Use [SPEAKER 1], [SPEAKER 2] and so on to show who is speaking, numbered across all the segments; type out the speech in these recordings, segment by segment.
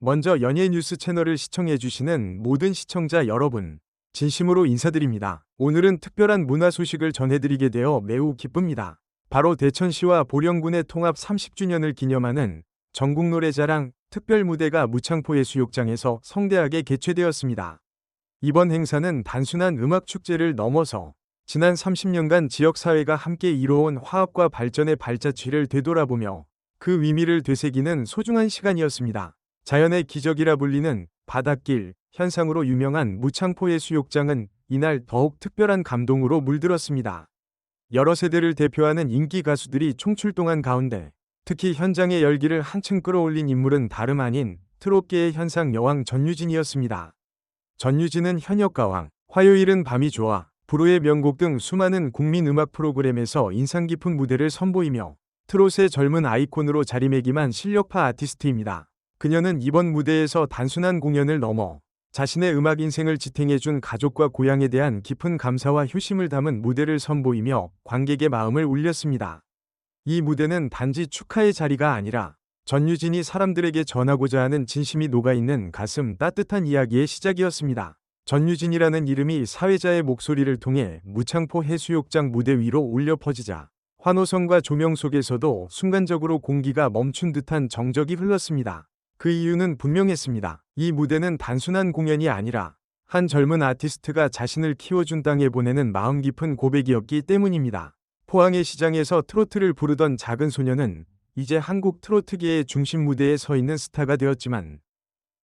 [SPEAKER 1] 먼저 연예 뉴스 채널을 시청해주시는 모든 시청자 여러분, 진심으로 인사드립니다. 오늘은 특별한 문화 소식을 전해드리게 되어 매우 기쁩니다. 바로 대천시와 보령군의 통합 30주년을 기념하는 전국노래자랑 특별 무대가 무창포 해수욕장에서 성대하게 개최되었습니다. 이번 행사는 단순한 음악 축제를 넘어서 지난 30년간 지역사회가 함께 이뤄온 화합과 발전의 발자취를 되돌아보며 그 의미를 되새기는 소중한 시간이었습니다. 자연의 기적이라 불리는 바닷길 현상으로 유명한 무창포의 수욕장은 이날 더욱 특별한 감동으로 물들었습니다. 여러 세대를 대표하는 인기 가수들이 총출동한 가운데 특히 현장의 열기를 한층 끌어올린 인물은 다름 아닌 트롯계의 현상 여왕 전유진이었습니다. 전유진은 현역 가왕, 화요일은 밤이 좋아, 불후의 명곡 등 수많은 국민 음악 프로그램에서 인상 깊은 무대를 선보이며 트롯의 젊은 아이콘으로 자리매김한 실력파 아티스트입니다. 그녀는 이번 무대에서 단순한 공연을 넘어 자신의 음악 인생을 지탱해준 가족과 고향에 대한 깊은 감사와 효심을 담은 무대를 선보이며 관객의 마음을 울렸습니다. 이 무대는 단지 축하의 자리가 아니라 전유진이 사람들에게 전하고자 하는 진심이 녹아있는 가슴 따뜻한 이야기의 시작이었습니다. 전유진이라는 이름이 사회자의 목소리를 통해 무창포 해수욕장 무대 위로 울려 퍼지자 환호성과 조명 속에서도 순간적으로 공기가 멈춘 듯한 정적이 흘렀습니다. 그 이유는 분명했습니다. 이 무대는 단순한 공연이 아니라 한 젊은 아티스트가 자신을 키워준 땅에 보내는 마음 깊은 고백이었기 때문입니다. 포항의 시장에서 트로트를 부르던 작은 소녀는 이제 한국 트로트계의 중심 무대에 서 있는 스타가 되었지만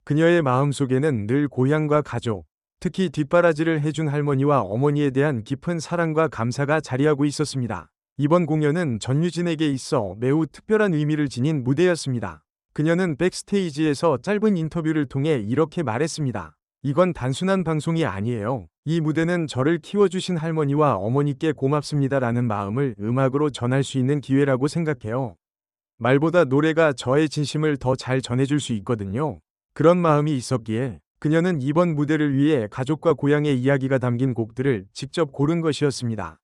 [SPEAKER 1] 그녀의 마음속에는 늘 고향과 가족, 특히 뒷바라지를 해준 할머니와 어머니에 대한 깊은 사랑과 감사가 자리하고 있었습니다. 이번 공연은 전유진에게 있어 매우 특별한 의미를 지닌 무대였습니다. 그녀는 백스테이지에서 짧은 인터뷰를 통해 이렇게 말했습니다. 이건 단순한 방송이 아니에요. 이 무대는 저를 키워주신 할머니와 어머니께 고맙습니다라는 마음을 음악으로 전할 수 있는 기회라고 생각해요. 말보다 노래가 저의 진심을 더 잘 전해줄 수 있거든요. 그런 마음이 있었기에 그녀는 이번 무대를 위해 가족과 고향의 이야기가 담긴 곡들을 직접 고른 것이었습니다.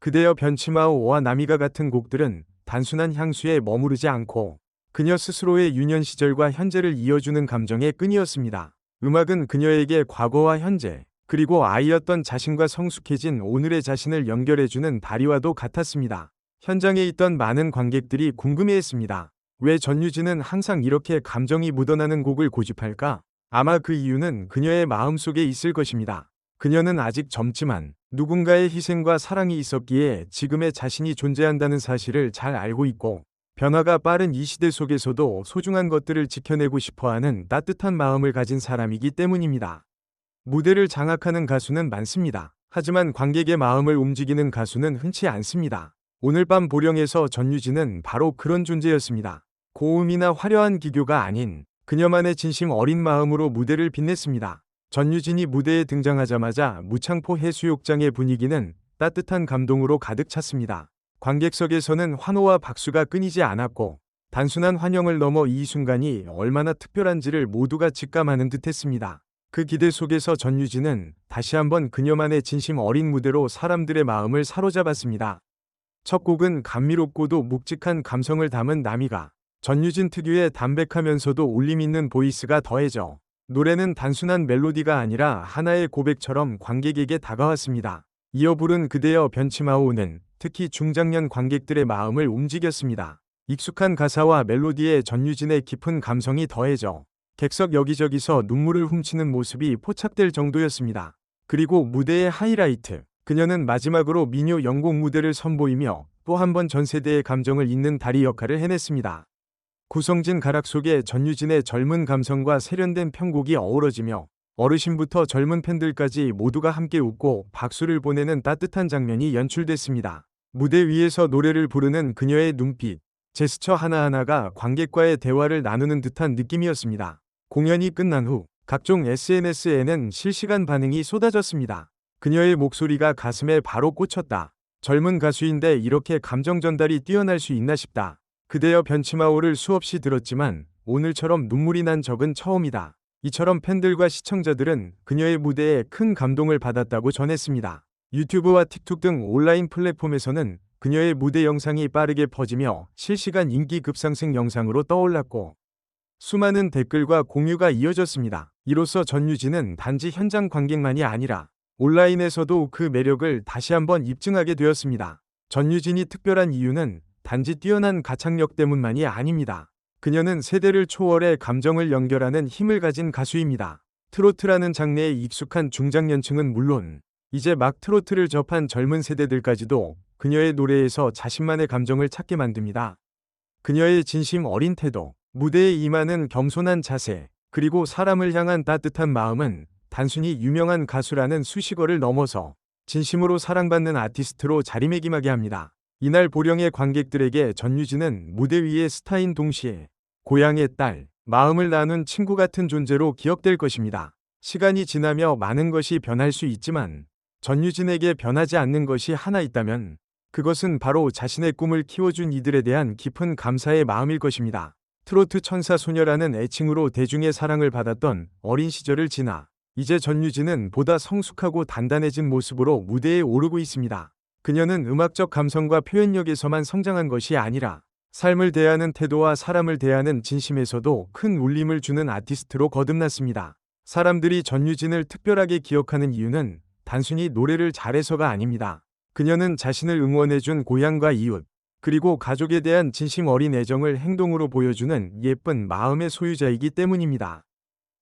[SPEAKER 1] 그대여 변치마오와 나미가 같은 곡들은 단순한 향수에 머무르지 않고 그녀 스스로의 유년 시절과 현재를 이어주는 감정의 끈이었습니다. 음악은 그녀에게 과거와 현재, 그리고 아이였던 자신과 성숙해진 오늘의 자신을 연결해주는 다리와도 같았습니다. 현장에 있던 많은 관객들이 궁금해했습니다. 왜 전유진은 항상 이렇게 감정이 묻어나는 곡을 고집할까? 아마 그 이유는 그녀의 마음속에 있을 것입니다. 그녀는 아직 젊지만 누군가의 희생과 사랑이 있었기에 지금의 자신이 존재한다는 사실을 잘 알고 있고 변화가 빠른 이 시대 속에서도 소중한 것들을 지켜내고 싶어 하는 따뜻한 마음을 가진 사람이기 때문입니다. 무대를 장악하는 가수는 많습니다. 하지만 관객의 마음을 움직이는 가수는 흔치 않습니다. 오늘 밤 보령에서 전유진은 바로 그런 존재였습니다. 고음이나 화려한 기교가 아닌 그녀만의 진심 어린 마음으로 무대를 빛냈습니다. 전유진이 무대에 등장하자마자 무창포 해수욕장의 분위기는 따뜻한 감동으로 가득 찼습니다. 관객석에서는 환호와 박수가 끊이지 않았고 단순한 환영을 넘어 이 순간이 얼마나 특별한지를 모두가 직감하는 듯 했습니다. 그 기대 속에서 전유진은 다시 한번 그녀만의 진심 어린 무대로 사람들의 마음을 사로잡았습니다. 첫 곡은 감미롭고도 묵직한 감성을 담은 나미가 전유진 특유의 담백하면서도 울림 있는 보이스가 더해져 노래는 단순한 멜로디가 아니라 하나의 고백처럼 관객에게 다가왔습니다. 이어 부른 그대여 변치마오는 특히 중장년 관객들의 마음을 움직였습니다. 익숙한 가사와 멜로디에 전유진의 깊은 감성이 더해져 객석 여기저기서 눈물을 훔치는 모습이 포착될 정도였습니다. 그리고 무대의 하이라이트. 그녀는 마지막으로 미녀 영곡 무대를 선보이며 또 한 번 전 세대의 감정을 잇는 다리 역할을 해냈습니다. 구성진 가락 속에 전유진의 젊은 감성과 세련된 편곡이 어우러지며 어르신부터 젊은 팬들까지 모두가 함께 웃고 박수를 보내는 따뜻한 장면이 연출됐습니다. 무대 위에서 노래를 부르는 그녀의 눈빛, 제스처 하나하나가 관객과의 대화를 나누는 듯한 느낌이었습니다. 공연이 끝난 후 각종 SNS에는 실시간 반응이 쏟아졌습니다. 그녀의 목소리가 가슴에 바로 꽂혔다. 젊은 가수인데 이렇게 감정 전달이 뛰어날 수 있나 싶다. 그대여 변치마오를 수없이 들었지만 오늘처럼 눈물이 난 적은 처음이다. 이처럼 팬들과 시청자들은 그녀의 무대에 큰 감동을 받았다고 전했습니다. 유튜브와 틱톡 등 온라인 플랫폼에서는 그녀의 무대 영상이 빠르게 퍼지며 실시간 인기 급상승 영상으로 떠올랐고 수많은 댓글과 공유가 이어졌습니다. 이로써 전유진은 단지 현장 관객만이 아니라 온라인에서도 그 매력을 다시 한번 입증하게 되었습니다. 전유진이 특별한 이유는 단지 뛰어난 가창력 때문만이 아닙니다. 그녀는 세대를 초월해 감정을 연결하는 힘을 가진 가수입니다. 트로트라는 장르에 익숙한 중장년층은 물론 이제 막 트로트를 접한 젊은 세대들까지도 그녀의 노래에서 자신만의 감정을 찾게 만듭니다. 그녀의 진심 어린 태도, 무대에 임하는 겸손한 자세, 그리고 사람을 향한 따뜻한 마음은 단순히 유명한 가수라는 수식어를 넘어서 진심으로 사랑받는 아티스트로 자리매김하게 합니다. 이날 보령의 관객들에게 전유진은 무대 위의 스타인 동시에 고향의 딸, 마음을 나눈 친구 같은 존재로 기억될 것입니다. 시간이 지나며 많은 것이 변할 수 있지만 전유진에게 변하지 않는 것이 하나 있다면 그것은 바로 자신의 꿈을 키워준 이들에 대한 깊은 감사의 마음일 것입니다. 트로트 천사 소녀라는 애칭으로 대중의 사랑을 받았던 어린 시절을 지나 이제 전유진은 보다 성숙하고 단단해진 모습으로 무대에 오르고 있습니다. 그녀는 음악적 감성과 표현력에서만 성장한 것이 아니라 삶을 대하는 태도와 사람을 대하는 진심에서도 큰 울림을 주는 아티스트로 거듭났습니다. 사람들이 전유진을 특별하게 기억하는 이유는 단순히 노래를 잘해서가 아닙니다. 그녀는 자신을 응원해준 고향과 이웃, 그리고 가족에 대한 진심 어린 애정을 행동으로 보여주는 예쁜 마음의 소유자이기 때문입니다.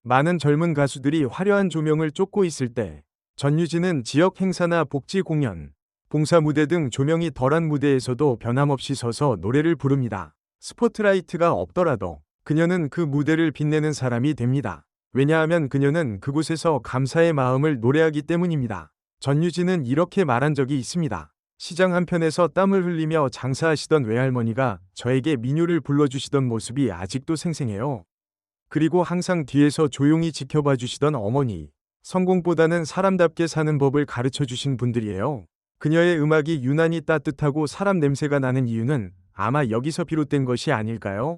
[SPEAKER 1] 많은 젊은 가수들이 화려한 조명을 쫓고 있을 때 전유진은 지역 행사나 복지 공연, 봉사 무대 등 조명이 덜한 무대에서도 변함없이 서서 노래를 부릅니다. 스포트라이트가 없더라도 그녀는 그 무대를 빛내는 사람이 됩니다. 왜냐하면 그녀는 그곳에서 감사의 마음을 노래하기 때문입니다. 전유진은 이렇게 말한 적이 있습니다. 시장 한편에서 땀을 흘리며 장사하시던 외할머니가 저에게 민요를 불러주시던 모습이 아직도 생생해요. 그리고 항상 뒤에서 조용히 지켜봐 주시던 어머니. 성공보다는 사람답게 사는 법을 가르쳐 주신 분들이에요. 그녀의 음악이 유난히 따뜻하고 사람 냄새가 나는 이유는 아마 여기서 비롯된 것이 아닐까요?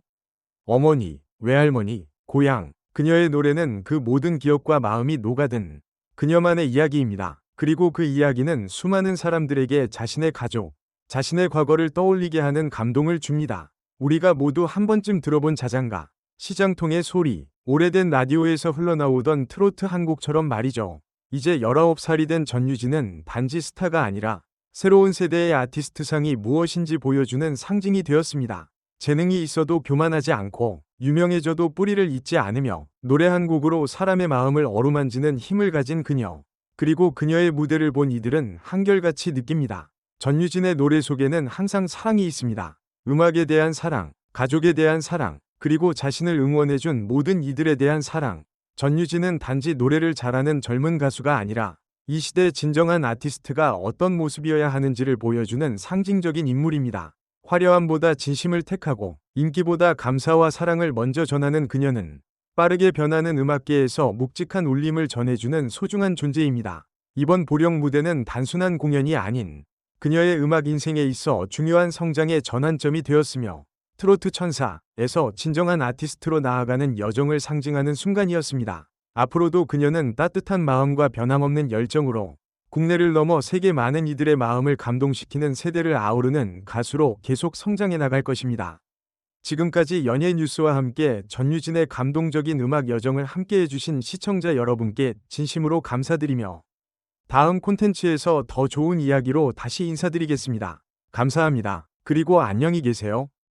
[SPEAKER 1] 어머니, 외할머니, 고향. 그녀의 노래는 그 모든 기억과 마음이 녹아든 그녀만의 이야기입니다. 그리고 그 이야기는 수많은 사람들에게 자신의 가족, 자신의 과거를 떠올리게 하는 감동을 줍니다. 우리가 모두 한 번쯤 들어본 자장가, 시장통의 소리, 오래된 라디오에서 흘러나오던 트로트 한 곡처럼 말이죠. 이제 19살이 된 전유진은 단지 스타가 아니라 새로운 세대의 아티스트상이 무엇인지 보여주는 상징이 되었습니다. 재능이 있어도 교만하지 않고 유명해져도 뿌리를 잊지 않으며 노래 한 곡으로 사람의 마음을 어루만지는 힘을 가진 그녀. 그리고 그녀의 무대를 본 이들은 한결같이 느낍니다. 전유진의 노래 속에는 항상 사랑이 있습니다. 음악에 대한 사랑, 가족에 대한 사랑, 그리고 자신을 응원해준 모든 이들에 대한 사랑. 전유진은 단지 노래를 잘하는 젊은 가수가 아니라 이 시대 진정한 아티스트가 어떤 모습이어야 하는지를 보여주는 상징적인 인물입니다. 화려함보다 진심을 택하고 인기보다 감사와 사랑을 먼저 전하는 그녀는 빠르게 변하는 음악계에서 묵직한 울림을 전해주는 소중한 존재입니다. 이번 보령 무대는 단순한 공연이 아닌 그녀의 음악 인생에 있어 중요한 성장의 전환점이 되었으며 트로트 천사에서 진정한 아티스트로 나아가는 여정을 상징하는 순간이었습니다. 앞으로도 그녀는 따뜻한 마음과 변함없는 열정으로 국내를 넘어 세계 많은 이들의 마음을 감동시키는 세대를 아우르는 가수로 계속 성장해 나갈 것입니다. 지금까지 연예 뉴스와 함께 전유진의 감동적인 음악 여정을 함께 해 주신 시청자 여러분께 진심으로 감사드리며 다음 콘텐츠에서 더 좋은 이야기로 다시 인사드리겠습니다. 감사합니다. 그리고 안녕히 계세요.